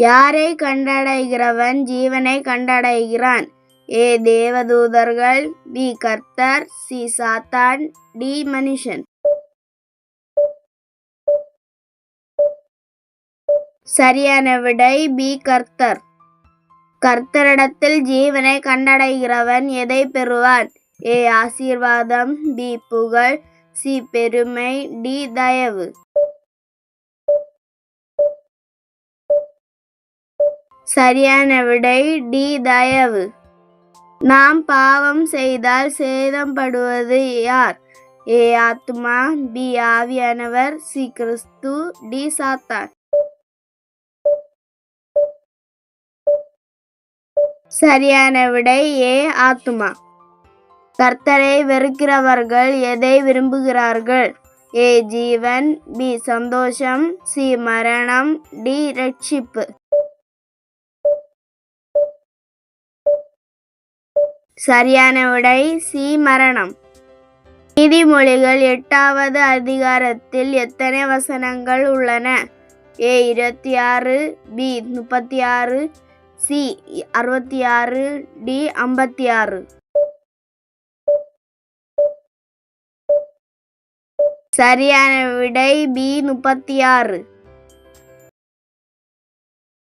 யாரை கண்டடைகிறவன் ஜீவனை கண்டடைகிறான்? ஏ தேவதூதர்கள் பி கர்த்தர் சி சாத்தான் டி மனுஷன். சரியான விடை பி கர்த்தர். கர்த்தரிடத்தில் ஜீவனை கண்டடைகிறவன் எதை பெறுவான்? ஏ ஆசீர்வாதம் பி புகழ் சி பெருமை டி தயவு. சரியான விடை டி தயவு. நாம் பாவம் செய்தால் சேதப்படுவது யார்? ஏ ஆத்மா பி ஆவியானவர் சி கிறிஸ்து டி சாத்தான். சரியான விடை ஏ ஆத்துமா. கர்த்தரை வெறுக்கிறவர்கள் எதை விரும்புகிறார்கள்? ஏ ஜீவன் பி சந்தோஷம் சி மரணம் டி ரட்சிப்பு. சரியான விடை சி மரணம் நீதிமொழிகள் எட்டாவது அதிகாரத்தில் எத்தனை வசனங்கள் உள்ளன? ஏ இருபத்தி ஆறு பி முப்பத்தி ஆறு சி அறுபத்தி ஆறு டி ஐம்பத்தி ஆறு சரியான விடை பி முப்பத்தி ஆறு